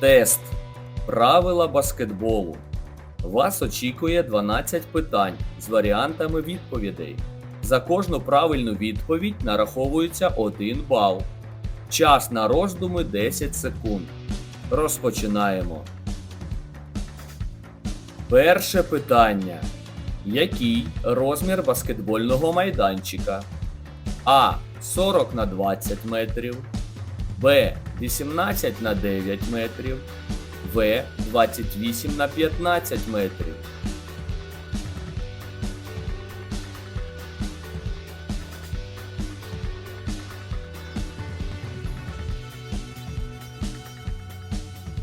Тест. Правила баскетболу. Вас очікує 12 питань з варіантами відповідей. За кожну правильну відповідь нараховується 1 бал. Час на роздуми 10 секунд. Розпочинаємо. Перше питання. Який розмір баскетбольного майданчика? А. 40 на 20 метрів. Б. 18 на 9 метрів. В. 28 на 15 метрів.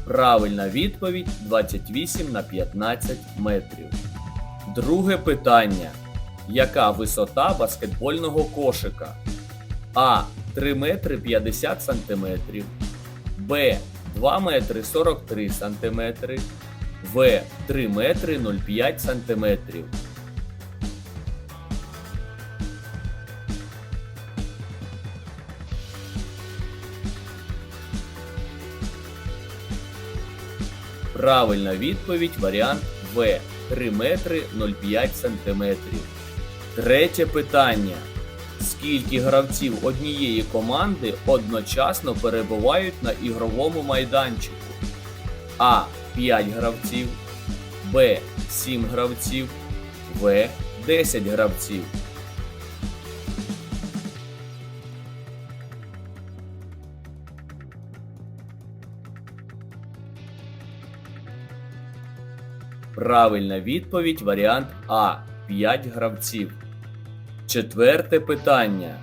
Правильна відповідь 28 на 15 метрів. Друге питання. Яка висота баскетбольного кошика? А. 3 метри 50 сантиметрів. Б. 2 метри 43 сантиметри. В. 3 метри 05 сантиметрів. Правильна відповідь варіант В. 3 метри 05 сантиметрів. Третє питання. Скільки гравців однієї команди одночасно перебувають на ігровому майданчику? А. 5 гравців, Б. 7 гравців, В. 10 гравців. Правильна відповідь варіант А. 5 гравців. Четверте питання.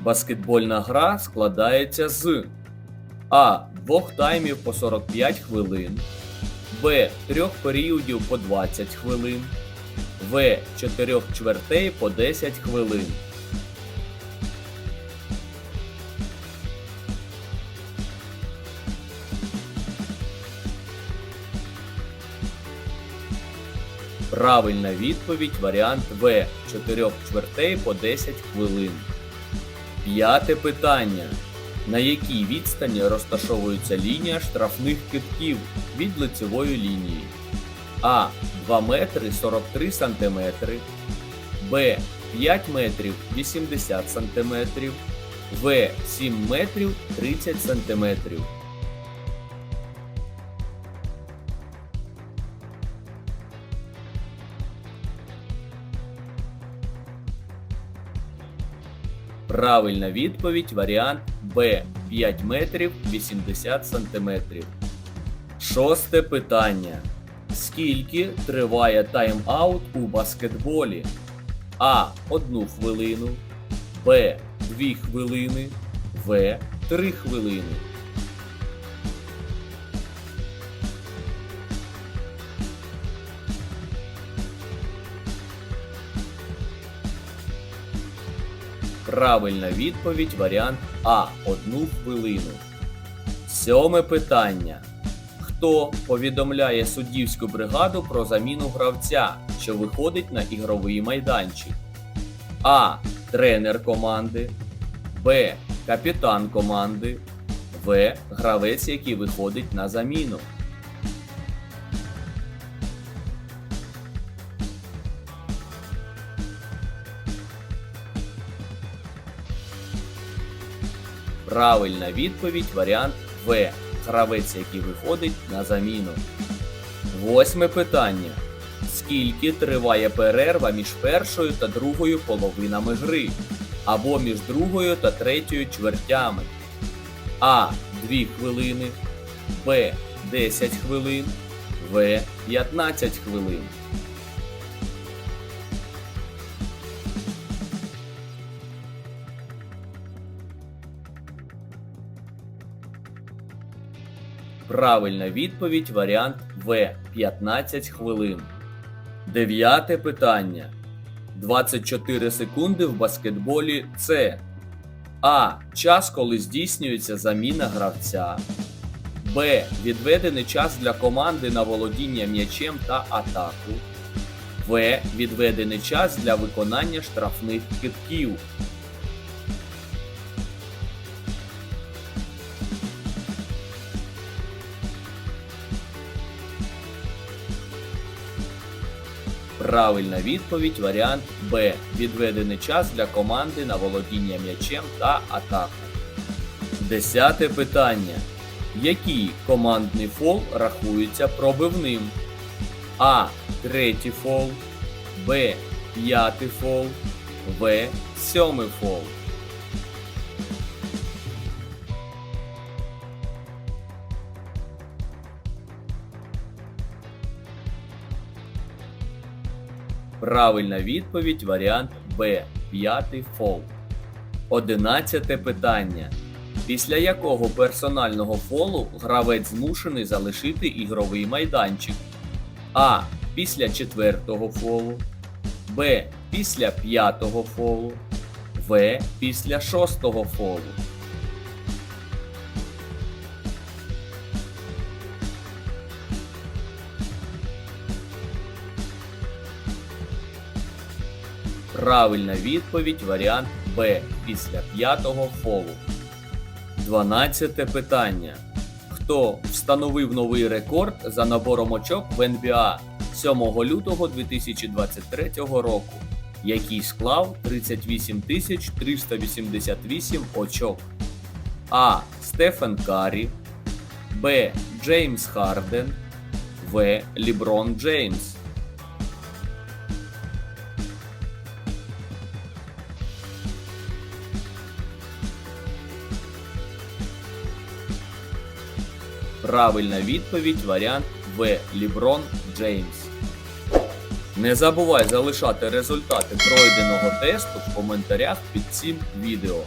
Баскетбольна гра складається з А. Двох таймів по 45 хвилин, Б. Трьох періодів по 20 хвилин, В. Чотирьох чвертей по 10 хвилин. Правильна відповідь варіант В. Чотирьох чвертей по 10 хвилин. П'яте питання. На якій відстані розташовується лінія штрафних китків від лицевої лінії? А. 2 метри 43 сантиметри. Б. 5 метрів 80 сантиметрів. В. 7 метрів 30 сантиметрів. Правильна відповідь варіант Б 5 метрів 80 сантиметрів. Шосте питання. Скільки триває тайм-аут у баскетболі? А. 1 хвилину. Б. 2 хвилини. В. 3 хвилини. Правильна відповідь варіант А. Одну хвилину. Сьоме питання. Хто повідомляє суддівську бригаду про заміну гравця, що виходить на ігровий майданчик? А. Тренер команди. Б. Капітан команди. В. Гравець, який виходить на заміну. Правильна відповідь варіант В. Гравець, який виходить на заміну. Восьме питання. Скільки триває перерва між першою та другою половинами гри? Або між другою та третьою чвертями? А. 2 хвилини. Б. 10 хвилин. В. 15 хвилин. Правильна відповідь варіант В 15 хвилин. Дев'яте питання. 24 секунди в баскетболі це А. Час, коли здійснюється заміна гравця. Б. Відведений час для команди на володіння м'ячем та атаку. В. Відведений час для виконання штрафних китків. Правильна відповідь варіант Б. Відведений час для команди на володіння м'ячем та атаку. Десяте питання. Який командний фол рахується пробивним? А. Третій фол. Б. П'ятий фол. В. Сьомий фол. Правильна відповідь варіант Б. П'ятий фол. Одинадцяте питання. Після якого персонального фолу гравець змушений залишити ігровий майданчик? А. Після четвертого фолу. Б. Після п'ятого фолу. В. Після шостого фолу. Правильна відповідь варіант Б після п'ятого фолу. Дванадцяте питання. Хто встановив новий рекорд за набором очок в НБА 7 лютого 2023 року, який склав 38 388 очок? А. Стефен Карі, Б. Джеймс Харден, В. Ліброн Джеймс. Правильна відповідь варіант В. Ліброн Джеймс. Не забувай залишати результати пройденого тесту в коментарях під цим відео.